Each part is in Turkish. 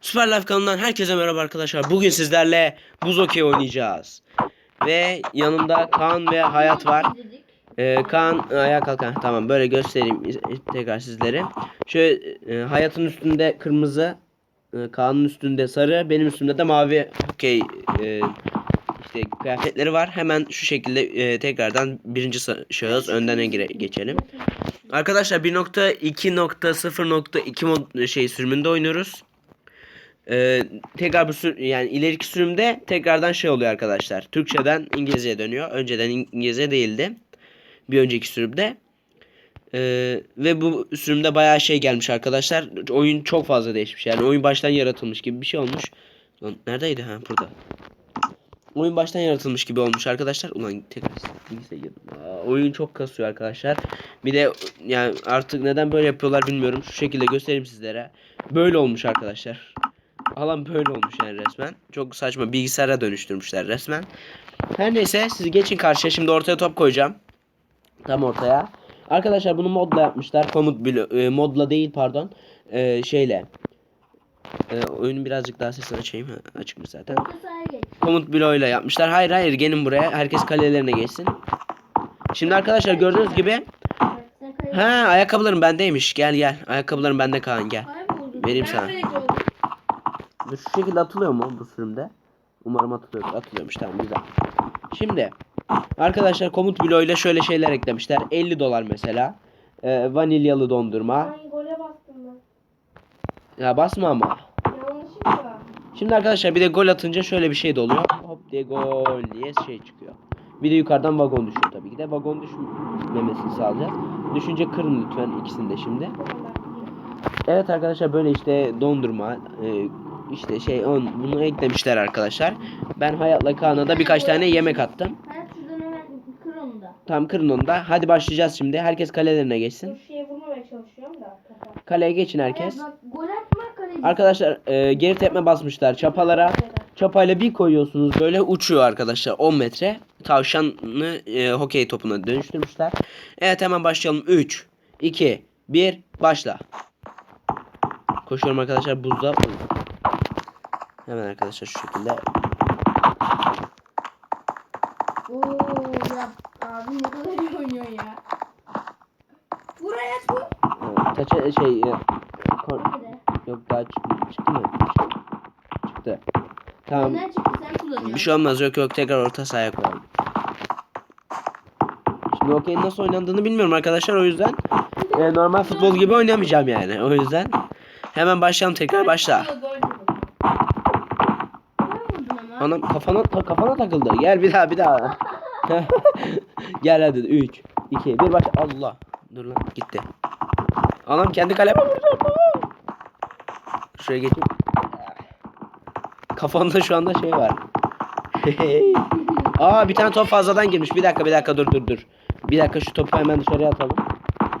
Süper Life kanalından herkese merhaba arkadaşlar. Bugün sizlerle buz okey oynayacağız. Ve yanımda Kaan ve Hayat var. Ee, Kaan ayağa kalk. ha, Tamam böyle göstereyim tekrar sizlere. Şöyle e, Hayat'ın üstünde kırmızı, e, Kaan'ın üstünde sarı, benim üstümde de mavi okey e, işte kıyafetleri var. Hemen şu şekilde e, tekrardan birinci şahıs önden geçelim. Arkadaşlar 1.2.0.2 mod şey sürümünde oynuyoruz. Ee, tekrar bu sür yani ileriki sürümde tekrardan şey oluyor arkadaşlar. Türkçeden İngilizceye dönüyor. Önceden İng- İngilizce değildi. Bir önceki sürümde. Ee, ve bu sürümde bayağı şey gelmiş arkadaşlar. Oyun çok fazla değişmiş. Yani oyun baştan yaratılmış gibi bir şey olmuş. Lan neredeydi ha burada. Oyun baştan yaratılmış gibi olmuş arkadaşlar. Ulan tekrar oyun çok kasıyor arkadaşlar. Bir de yani artık neden böyle yapıyorlar bilmiyorum. Şu şekilde göstereyim sizlere. Böyle olmuş arkadaşlar. Alan böyle olmuş yani resmen. Çok saçma bilgisayara dönüştürmüşler resmen. Her neyse siz geçin karşıya. Şimdi ortaya top koyacağım. Tam ortaya. Arkadaşlar bunu modla yapmışlar. Komut e, modla değil pardon. E, şeyle. E, oyunun birazcık daha sesini açayım. Ha, Açıkmış zaten. Komut bloğuyla yapmışlar. Hayır hayır gelin buraya. Herkes kalelerine geçsin. Şimdi arkadaşlar gördüğünüz gibi Ha ayakkabılarım bendeymiş. Gel gel. Ayakkabılarım bende Kaan gel. Vereyim sana. Şu şekilde atılıyor mu bu sürümde? Umarım atılıyor. Atılıyormuş tamam güzel. Şimdi arkadaşlar komut bloğuyla şöyle şeyler eklemişler. 50 dolar mesela. Ee, vanilyalı dondurma. Ay gole bastım ben. Ya basma ama. Yanlışlıkla. Şimdi arkadaşlar bir de gol atınca şöyle bir şey de oluyor. Hop diye gol diye şey çıkıyor. Bir de yukarıdan vagon düşüyor tabii ki de. Vagon düşmemesini sağlayacağız. Düşünce kırın lütfen ikisini de şimdi. Evet arkadaşlar böyle işte dondurma e, işte şey on bunu eklemişler arkadaşlar. Ben Hayat'la Kaan'a da birkaç tane yemek attım. Ben şuradan hemen kır onu da. Tamam kırın onu da. Hadi başlayacağız şimdi. Herkes kalelerine geçsin. Dur şeye vurmamaya çalışıyorum da. kafa. Kaleye geçin herkes. Evet, bak gol atma kaleci. Arkadaşlar e, geri tepme basmışlar çapalara. Çapayla bir koyuyorsunuz böyle uçuyor arkadaşlar 10 metre. Tavşanı e, hokey topuna dönüştürmüşler. Evet hemen başlayalım. 3, 2, 1 başla. Koşuyorum arkadaşlar buzda. Hemen arkadaşlar şu şekilde. Oo ya abi ne kadar iyi oynuyor ya. Buraya vur. e, Taça şey e, kor- yok daha çıktı, çıktı mı? Çıktı. Tamam. Neden çıktı sen kullanıyorsun? Bir şey olmaz yok yok tekrar orta sahaya koyalım. Şimdi okeyin nasıl oynandığını bilmiyorum arkadaşlar o yüzden e, normal futbol gibi oynamayacağım yani o yüzden hemen başlayalım tekrar başla. Gol dedim. Ben vurdum ama. Anam kafana ta- kafana takıldı. Gel bir daha bir daha. Gel hadi 3 2 1 başla. Allah. Dur lan gitti. Anam kendi kaleme vuracağım. Şuraya geçeyim. Kafanda şu anda şey var. Aa bir tane top fazladan girmiş. Bir dakika bir dakika dur dur dur. Bir dakika şu topu hemen dışarıya atalım.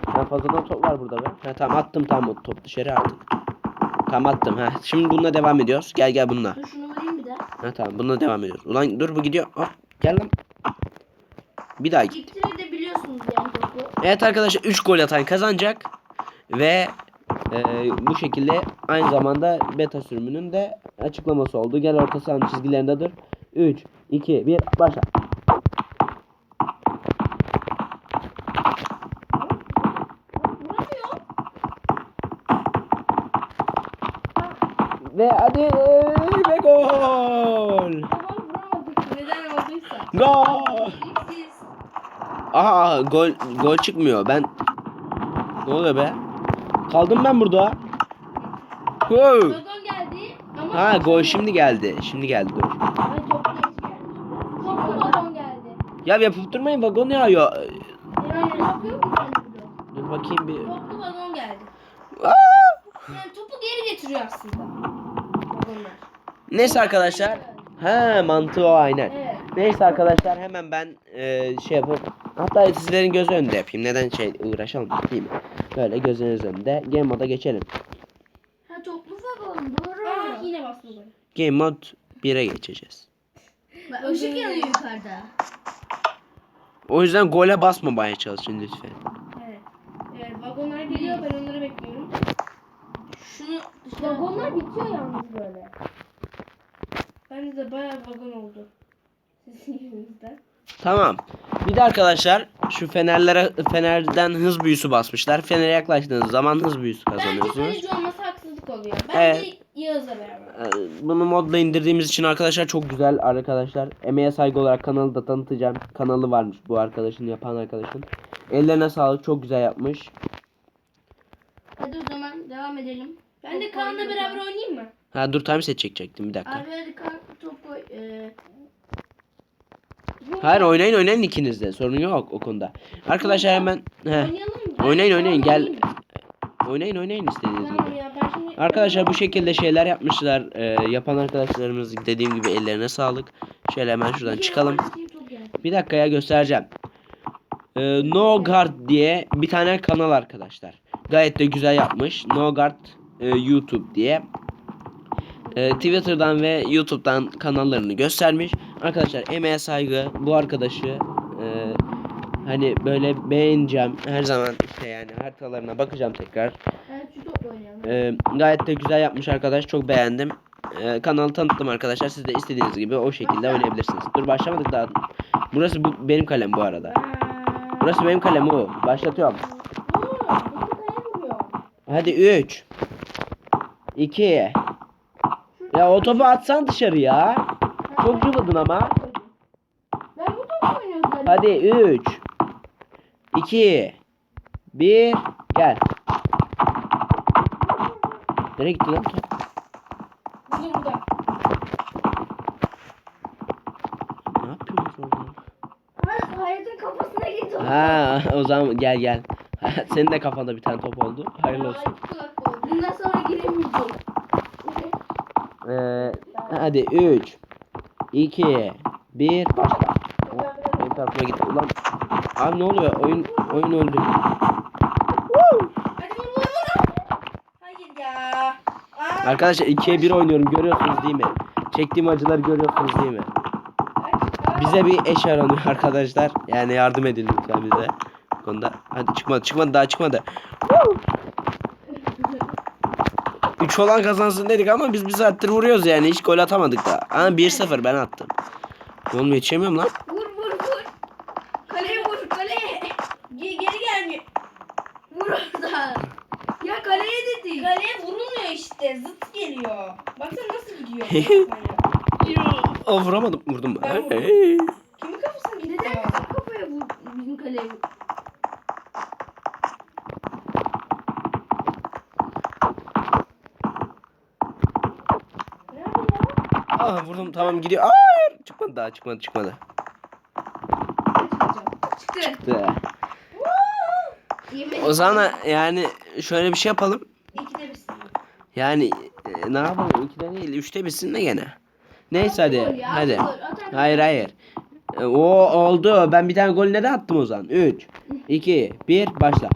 Ha, fazladan top var burada be. Ha, tamam attım tamam top dışarı artık. Tamam attım ha. Şimdi bununla devam ediyoruz. Gel gel bununla. Dur şunu vurayım. Ha tamam bununla devam ediyoruz. Ulan dur bu gidiyor. Hop gel lan. Bir daha git. İktiri de biliyorsunuz yani topu. Evet arkadaşlar 3 gol atan kazanacak. Ve e, bu şekilde aynı zamanda beta sürümünün de açıklaması oldu. Gel orta sahanın çizgilerinde dur. 3, 2, 1 başla. Vuramıyor. Ve hadi ve gol. Babam vuramadı. Neden olduysa. Gol. Siz. Aha gol gol çıkmıyor. Ben Ne oluyor be? Kaldım ben burada. Gol. Geldi. Ama Ha gol şimdi geldi. Şimdi geldi dur. Ay çok geç geldi. Toplu vagon geldi. Ya yapıp durmayın vagon. Yani mu sende burada? Dur bakayım bir. Toplu vagon geldi. Aa! Yani topu geri getiriyor aslında. Vagonlar. Neyse arkadaşlar. Ha mantığı o aynen. Evet. Neyse arkadaşlar hemen ben e, şey yapıp hatta sizlerin göz önünde yapayım. Neden şey uğraşalım değil mi? Böyle gözünüz önünde. Game moda geçelim. Ha toplu vagon doğru. Aa yine bastı gol. Game mod 1'e geçeceğiz. Bak ışık yanıyor yukarıda. O yüzden gole basmamaya çalışın lütfen. Evet. Evet vagonlar geliyor ben onları bekliyorum. Şunu Vagonlar bitiyor yalnız böyle. Bende de bayağı vagon oldu. Sizin yüzünüzden. Tamam. Bir de arkadaşlar şu fenerlere fenerden hız büyüsü basmışlar. Fenere yaklaştığınız zaman hız büyüsü Bence kazanıyorsunuz. kaleci olması haksızlık oluyor. Ben Evet. de Yağız'la beraber. Ee, Bunu modla indirdiğimiz için arkadaşlar çok güzel arkadaşlar. Emeğe saygı olarak kanalı da tanıtacağım. Kanalı varmış bu arkadaşın yapan arkadaşın. Ellerine sağlık çok güzel yapmış. Hadi o zaman devam edelim. Ben de Kaan'la beraber oynayayım mı? Ha dur time set çekecektim bir dakika. Abi hadi Kaan top koy. Ee, Hayır oynayın oynayın ikiniz de sorun yok o konuda. Arkadaşlar hemen he, Oynayın, oynayın, gel. oynayın oynayın istediğiniz gibi. Arkadaşlar bu şekilde şeyler yapmışlar. Ee, yapan arkadaşlarımız dediğim gibi ellerine sağlık. Şöyle hemen şuradan çıkalım. geldi. Bir dakikaya göstereceğim. Ee, no Guard diye bir tane kanal arkadaşlar. Gayet de güzel yapmış. No Guard e, YouTube diye. Ee, Twitter'dan ve YouTube'dan kanallarını göstermiş. Arkadaşlar emeğe saygı. Bu arkadaşı e, hani böyle beğeneceğim. Her zaman işte yani haritalarına bakacağım tekrar. Ee, gayet de güzel yapmış arkadaş. Çok beğendim. Ee, kanalı tanıttım arkadaşlar. Siz de istediğiniz gibi o şekilde oynayabilirsiniz. Dur başlamadık daha. Burası bu, benim kalem bu arada. Burası benim kalem o. Başlatıyorum. Hadi 3 2 Ya o topu atsan dışarı ya. Çok cıvıdın ama. Ben bu topla oynuyorum zaten. Hadi 3 2 1 Gel. Nereye gitti lan top? Burada burada. Ne yapıyorsun orada? Hayatın kafasına gitti. o. Ha o zaman gel gel. Senin de kafanda bir tane top oldu. Hayırlı olsun. Ay, kulak oldu. Bundan sonra giremeyecek. Ee, hadi 3 2 1 başla. Benim tarafıma gitti. Ulan abi ne oluyor? Oyun oyun öldü. Arkadaşlar 2'ye 1 oynuyorum görüyorsunuz değil mi? Çektiğim acıları görüyorsunuz değil mi? Bize bir eş aranıyor arkadaşlar. Yani yardım edin lütfen bize. Bu konuda. Hadi çıkmadı çıkmadı daha çıkmadı. 3 olan kazansın dedik ama biz bir saattir vuruyoruz yani. Hiç gol atamadık daha. Ama 1-0 ben attım. Oğlum yetişemiyorum lan. Vur vur vur. Kaleye vur kaleye. Ge- geri gelmiyor. Vur oradan. Ya kaleye dedi. Kaleye vurulmuyor işte. Zıt geliyor. Baksana nasıl gidiyor. O vuramadım. Vurdum. Ben vurdum. Hey. Kimin kafasına gitti? Neden kafaya vur bizim kaleye vur. Nerede ya? Aa vurdum tamam gidiyor. Hayır. Çıkmadı daha çıkmadı çıkmadı. Çıktı. Çıktı. Yemin O zaman yani şöyle bir şey yapalım. İkide bir sınır. Yani e, ne yapalım? İkide değil. Üçte bitsin de gene. Neyse hadi. Gol ya, Hadi. gol. Atar- Hayır hayır. E, O oldu. Ben bir tane gol de attım o zaman. 3 2 1 başla.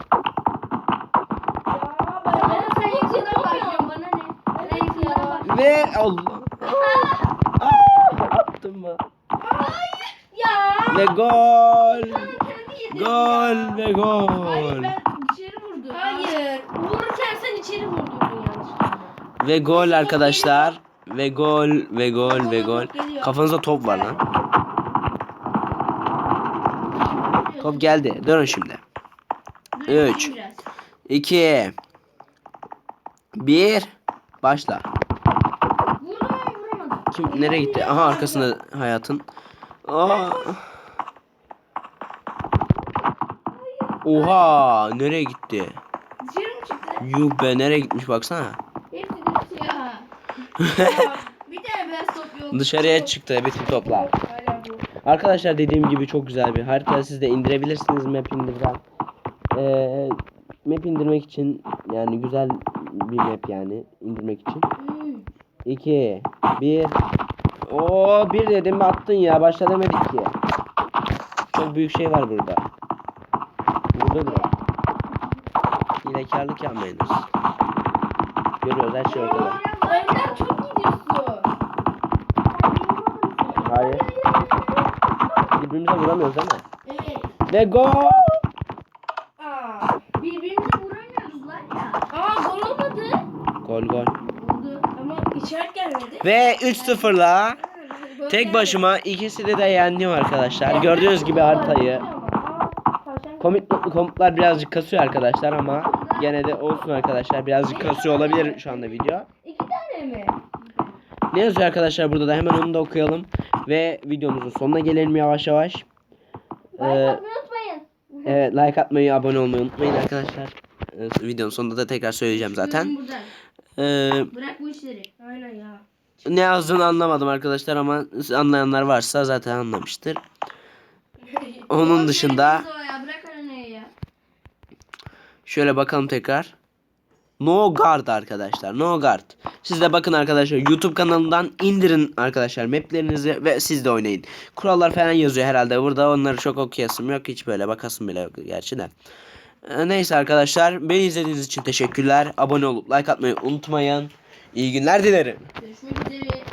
Ya ben, ben sen yakından başlıyorum bana ne? Ben yakından başlıyorum. Ve Allah. Attım mı? Hayır ya. Ve gol. Gol ve gol. Hayır ben içeri vurdum. Hayır. Vururken sen içeri vurdun yanlışlıkla. Ve gol arkadaşlar. Ve gol ve gol ve gol. Kafanızda top var lan. Top geldi. Dönün şimdi. Dur, Üç. biraz. 2 1 Başla. Kim nereye gitti? Aha arkasında hayatın. Aa. Oha nereye gitti? Dışarı mı çıktı? Yuh be nereye gitmiş baksana. Hepsi Bir tane beyaz top yok. Dışarıya çıktı bütün toplar. Hala bu. Arkadaşlar dediğim gibi çok güzel bir harita. Siz de indirebilirsiniz map indirden. Ee, map indirmek için yani güzel bir map yani indirmek için. Hmm. 2 1 O bir dedim attın ya başla demedik ki. Çok büyük şey var burada. Burada da. Hilekarlık yapmayınız. Görüyoruz her şey ortada. Önden çok gidiyorsun. Hayır. Birbirimize vuramıyoruz değil mi? Evet. Ve gol. Aa, birbirimize vuramıyoruz lan ya. Aa gol olmadı. Gol gol. İşaret gelmedi. Ve 3-0'la tek başıma ikisini de yendim arkadaşlar. Gördüğünüz gibi haritayı. Komut, komutlar birazcık kasıyor arkadaşlar ama gene de olsun arkadaşlar. Birazcık kasıyor olabilir şu anda video. İki tane mi? Ne yazıyor arkadaşlar burada da hemen onu da okuyalım. Ve videomuzun sonuna gelelim yavaş yavaş. Ee, unutmayın. evet like atmayı, abone olmayı unutmayın arkadaşlar. Ee, videonun sonunda da tekrar söyleyeceğim zaten. Ee, Bırak bu işleri. Aynen ya. ne yazdığını anlamadım arkadaşlar ama anlayanlar varsa zaten anlamıştır. Onun dışında şöyle bakalım tekrar. No Guard arkadaşlar. No Guard. Siz de bakın arkadaşlar YouTube kanalından indirin arkadaşlar maplerinizi ve siz de oynayın. Kurallar falan yazıyor herhalde burada. Onları çok okuyasım yok. Hiç böyle bakasım bile yok gerçi de. Ee, Neyse arkadaşlar. Beni izlediğiniz için teşekkürler. Abone olup like atmayı unutmayın. İyi günler dilerim. Görüşmek üzere.